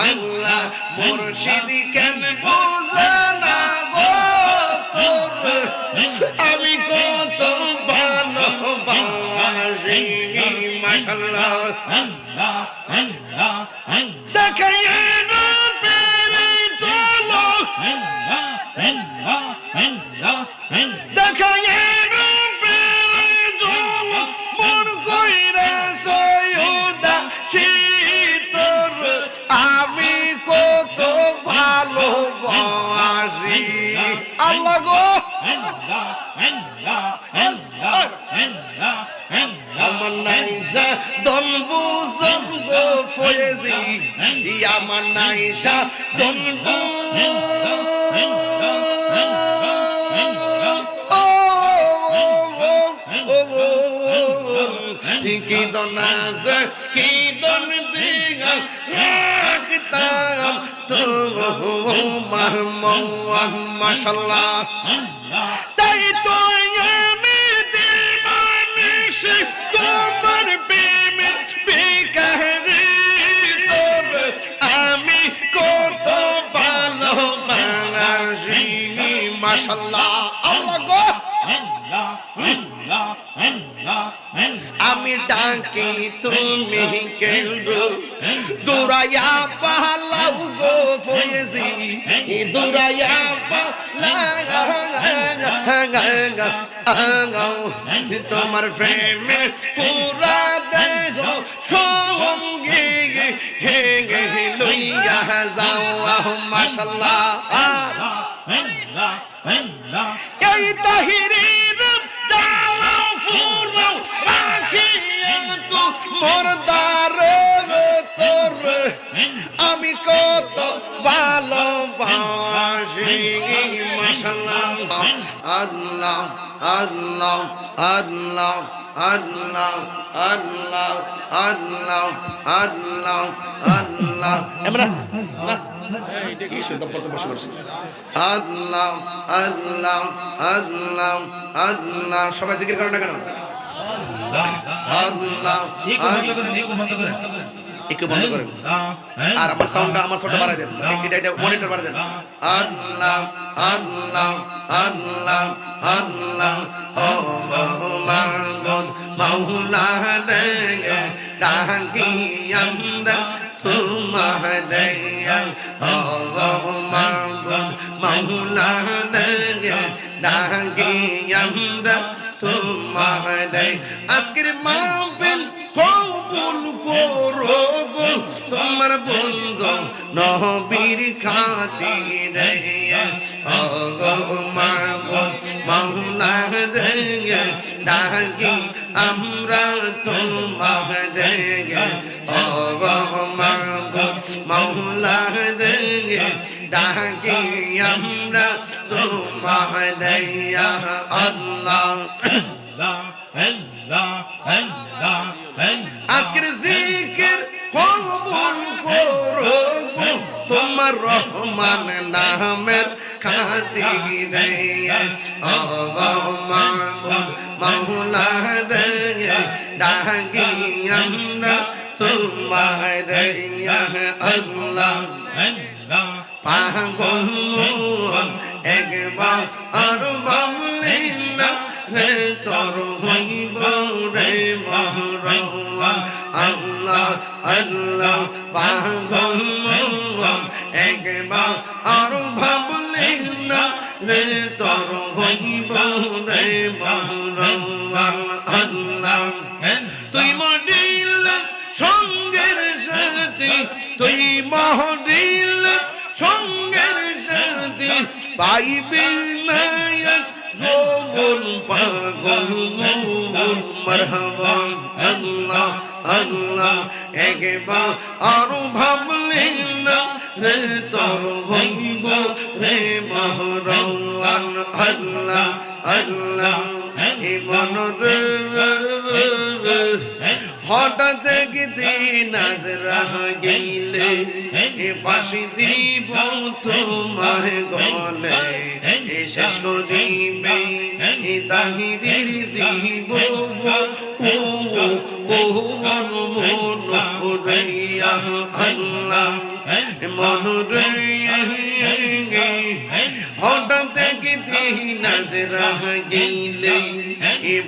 আল্লাহ মুর্শিদ কেন বোঝে না গো তোর? আমি কত ভালোবাসি মাশাআল্লাহ। দেখাই পেরে চলো। দেখাই আমার নাইশা জঙ্গ ফয়েজি আমার নাইশা দম্বু কি দনাজ কি দন তো মাশাল্লাহ তাই তো মাশাল্লাহ আল্লাহ গো আমি ডাকি তুমি কেন্দ্র দুরাইয়া পালাও গো ফয়েজি দুরাইয়া পালাও তোমার প্রেমে পুরা দেহ সঙ্গে হেগে লইয়া যাও মাশাল্লাহ এই তাহিরের জ্বালাও ফুরাও রাখিয়া তো মোরদার তোর আমি কত ভালোবাসি, মাশাআল্লাহ। আল্লাহ আল্লাহ আল্লাহ। আল্লাহ আল্লাহ আল্লাহ আল্লাহ আল্লাহ। ইমরান না। আল্লাহ আল্লাহ আল্লাহ আল্লাহ। সবাই জিকির করে না কেন? আল্লাহ একটু বন্ধ করেন। আর আমার সাউন্ডটা আমার সাউন্ডটা বাড়াই দেন। এটা এটা মনিটর বাড়াই দেন। আল্লাহ আল্লাহ আল্লাহ আল্লাহ। মামদ মৌলানে ডাকিয়াম তোমারে ও মামদ মৌলানে ডাকিয়াম তোমারে আজকের মাহফিল কবুল করো গো। তোমার বন্ধু নহবীর খাতিরে। ও গো মা তোমাদের ডাকি আমরা তোমাদের ও মৌলাদের ডাকি আমরা তোমাদের আল্লাহ। তোমারে আল্লাহ পাগল একবার আর বাবলিন রে তোর হইব রে মহরওয়ান আল্লাহ আল্লাহ রে তোর হইব রে মহরওয়ান আল্লাহ। তুই মহডিল সঙ্গের সাথে পাইবি নায়ক যৌবন পাগল মৌবন মারহাবা আল্লাহ আল্লাহ, একবার আরও ভাবলে না, রে তোর হইব রে মহরওয়ান আল্লাহ আল্লাহ ইমন রে হঠাৎ আজ রাহ গেলে এ ফাঁসি দিব তোমার গলে এ শেষ করিবে এ তাহিরির জীব ও ও ও মন মন আল্লাহ মন রে হঠাৎ দিহি নাজরা গেলে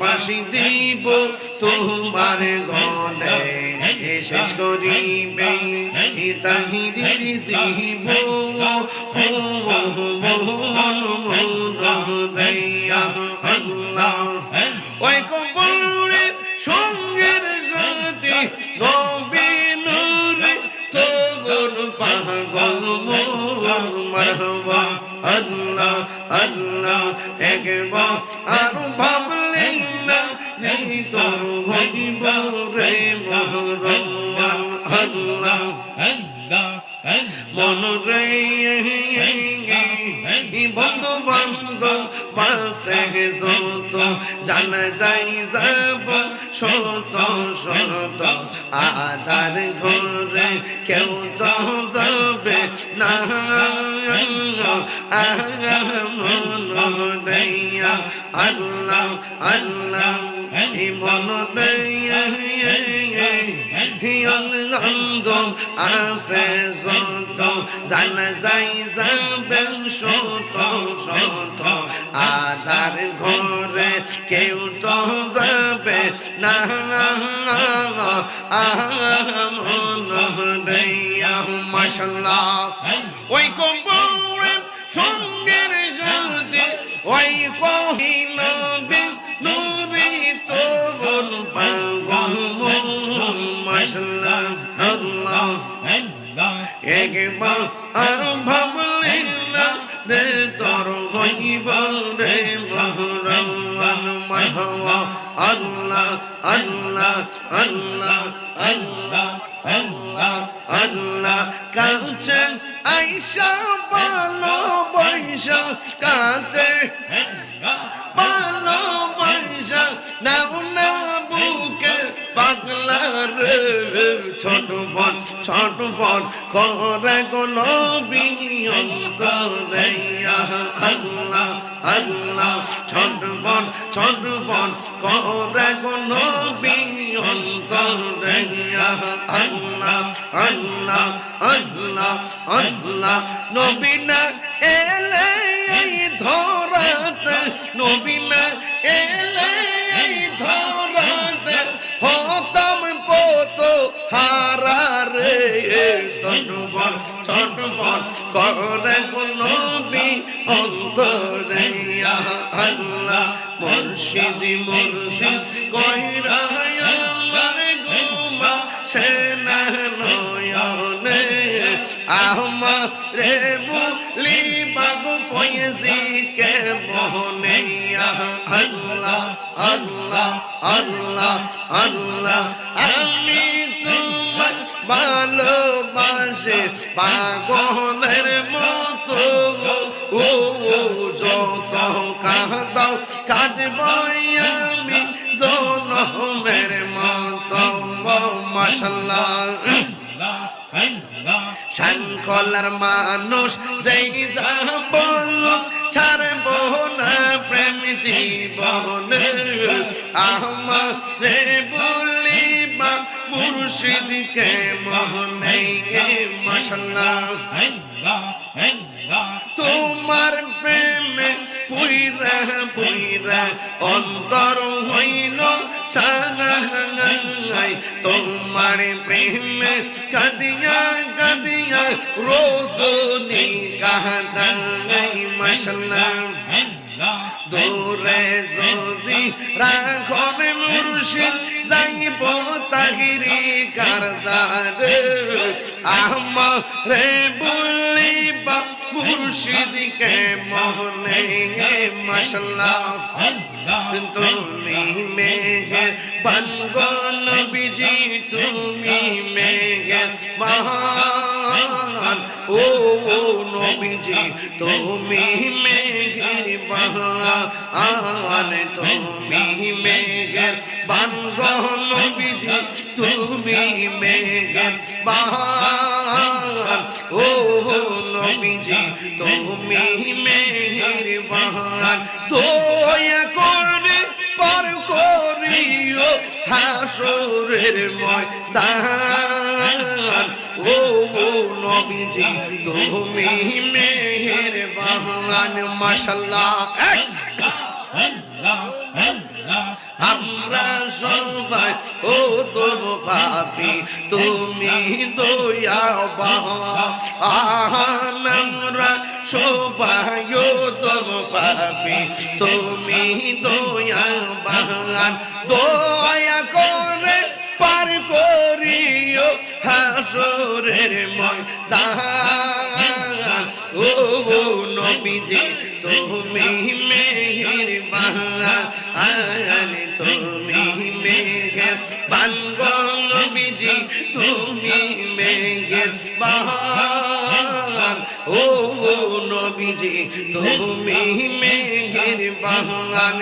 পাশি দিব তোমার গলে। শেষ করিবে, এ তাহিরির শিব আল্লাহ। ওই কবরে সঙ্গের সাথে নবী বন্ধু বান্ধব বাসে যত, জানা যাই যাব, শত শত আদার ঘরে কেউ তো যাবে না। আল্লাহ আল্লাহ মন আনন্দ আছে যত জানা যাই যাবেন শত শত আদার ঘরে কেউ তো যাবে না মাসাল্লাহ ওই কম্পরে সঙ্গের সাথে ওই কহিল নুরি তো পাগল একবার আর ভাবলি না রে তোর হইব রে মহরমান মারহাবা। আল্লাহ আল্লাহ আল্লাহ আল্লাহ আল্লাহ আল্লাহ। কাছে আইসা ভালো বৈশা কাছে ভালো বৈশা। না বুকে পাগলা রে ছোট ফন ছোট ফন করে কোন বিয়ন্তরে আল্লাহ আল্লাহ ছোট ফন ছোট ফন করে কোন বিয়ন্তরে আল্লাহ আল্লাহ আল্লাহ আল্লাহ নবীনা এলে ধরাতে নবীনা এলে এই হারা রে সনবন সনবন করে নবী অন্তরে আল্লাহ মুর্শিদি মুর্শিদ কইরা আমার গুমা সেনা রে বুলি বাবু ফয়েজি কে মোহনে আল্লাহ আল্লাহ আল্লাহ আল্লাহ আমি তোমার ভালোবাসে পাগলের মতো ও যত কাঁদাও কাঁদব আমি জনমের মতো মাসাল্লাহ শানকলার মানুষ যেই বল ছাড়ব না প্রেম জীবন। আমারে বলিবা মুর্শিদকে মোহনে মাসাল্লাহ। তোমার প্রেমে পুইরা পুইরা অন্তর হইল ছাঙাই তোমার প্রেমে কাদিয়া কাদিয়া রোজনি কাহাদাই মাসাল্লাহ দূরে যদি রাখবে মুর্শিদ যাইব তাহিরি কারদার আমারে বলিবা মুর্শিদকে মোহনে মাসাল্লাহ তুমি মেহের বানগন বিজি তুমি মেহের মহান ও নবীজি তুমি মেহের মহান তুমি মেহের বানগন বিজি তুমি মেহের মহান ও নবীজি, তুমি মেহের মহান দয়া করবে, পার করিও হাসরের ময়দান। ও নবীজি, তুমি মেহের বাহান মাশাল্লাহ, এক। আমরা সবাই, ও তোর ভাবি, তুমি দয়া আমরা সবাই, ও তোর ভাবি, তুমি দয়া বাহান দয়া করে পার করিও হাসরের ময়দান। ও নবীজি, তুমি মেহের বাহান তুমি বানগণ বিজি তুমি মেঘের বাহার ও নবীজি তুমি মেঘের বাহান।